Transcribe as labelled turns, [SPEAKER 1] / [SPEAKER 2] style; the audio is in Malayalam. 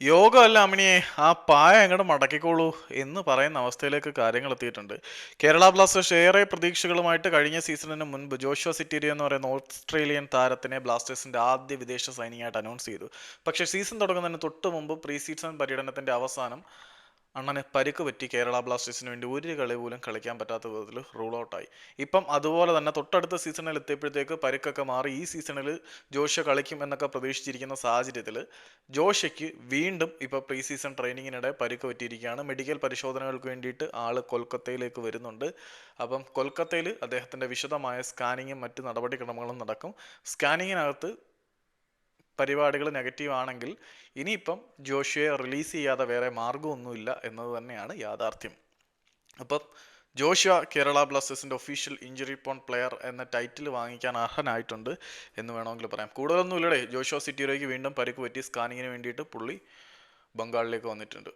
[SPEAKER 1] യോഗമല്ല അമ്മിണിയെ ആ പായ അങ്ങോട്ട് മടക്കിക്കോളൂ എന്ന് പറയുന്ന അവസ്ഥയിലേക്ക് കാര്യങ്ങൾ എത്തിയിട്ടുണ്ട്. കേരള ബ്ലാസ്റ്റേഴ്സ് ഏറെ പ്രതീക്ഷകളുമായിട്ട് കഴിഞ്ഞ സീസണിന് മുൻപ് ജോഷുവ സിറ്റീരി എന്ന് പറയുന്ന ഓസ്ട്രേലിയൻ താരത്തിനെ ബ്ലാസ്റ്റേഴ്സിന്റെ ആദ്യ വിദേശ സൈനികമായിട്ട് അനൗൺസ് ചെയ്തു. പക്ഷേ സീസൺ തുടങ്ങുന്നതിന് തൊട്ട് മുമ്പ് പ്രീ സീസൺ പര്യടനത്തിന്റെ അവസാനം അണ്ണന് പരിക്ക് പറ്റി കേരള ബ്ലാസ്റ്റേഴ്സിന് വേണ്ടി ഒരു കളി പോലും കളിക്കാൻ പറ്റാത്ത വിധത്തിൽ റൂൾ ഔട്ടായി ഇപ്പം അതുപോലെ തന്നെ തൊട്ടടുത്ത സീസണിൽ എത്തിയപ്പോഴത്തേക്ക് പരിക്കൊക്കെ മാറി. ഈ സീസണിൽ ജോഷ കളിക്കും എന്നൊക്കെ പ്രതീക്ഷിച്ചിരിക്കുന്ന സാഹചര്യത്തിൽ ജോഷയ്ക്ക് വീണ്ടും ഇപ്പോൾ പ്രീ സീസൺ ട്രെയിനിങ്ങിനിടെ പരിക്ക് പറ്റിയിരിക്കുകയാണ്. മെഡിക്കൽ പരിശോധനകൾക്ക് വേണ്ടിയിട്ട് ആൾ കൊൽക്കത്തയിലേക്ക് വരുന്നുണ്ട്. അപ്പം കൊൽക്കത്തയിൽ അദ്ദേഹത്തിന്റെ വിശദമായ സ്കാനിങ്ങും മറ്റ് നടപടിക്രമങ്ങളും നടക്കും. സ്കാനിങ്ങിനകത്ത് പരിപാടികൾ നെഗറ്റീവ് ആണെങ്കിൽ ഇനിയിപ്പം ജോഷിയെ റിലീസ് ചെയ്യാതെ വേറെ മാർഗമൊന്നുമില്ല എന്നത് തന്നെയാണ് യാഥാർത്ഥ്യം. അപ്പം ജോഷ്യ കേരള ബ്ലാസ്റ്റേഴ്സിന്റെ ഒഫീഷ്യൽ ഇഞ്ചുറി പോൺ പ്ലെയർ എന്ന ടൈറ്റിൽ വാങ്ങിക്കാൻ അർഹനായിട്ടുണ്ട് എന്ന് വേണമെങ്കിൽ പറയാം. കൂടുതലൊന്നുമില്ലടേ ജോഷ്യ സിറ്റിയിലേക്ക് വീണ്ടും പരിക്ക് പറ്റി സ്കാനിങ്ങിന് വേണ്ടിയിട്ട് പുള്ളി ബംഗാളിലേക്ക് വന്നിട്ടുണ്ട്.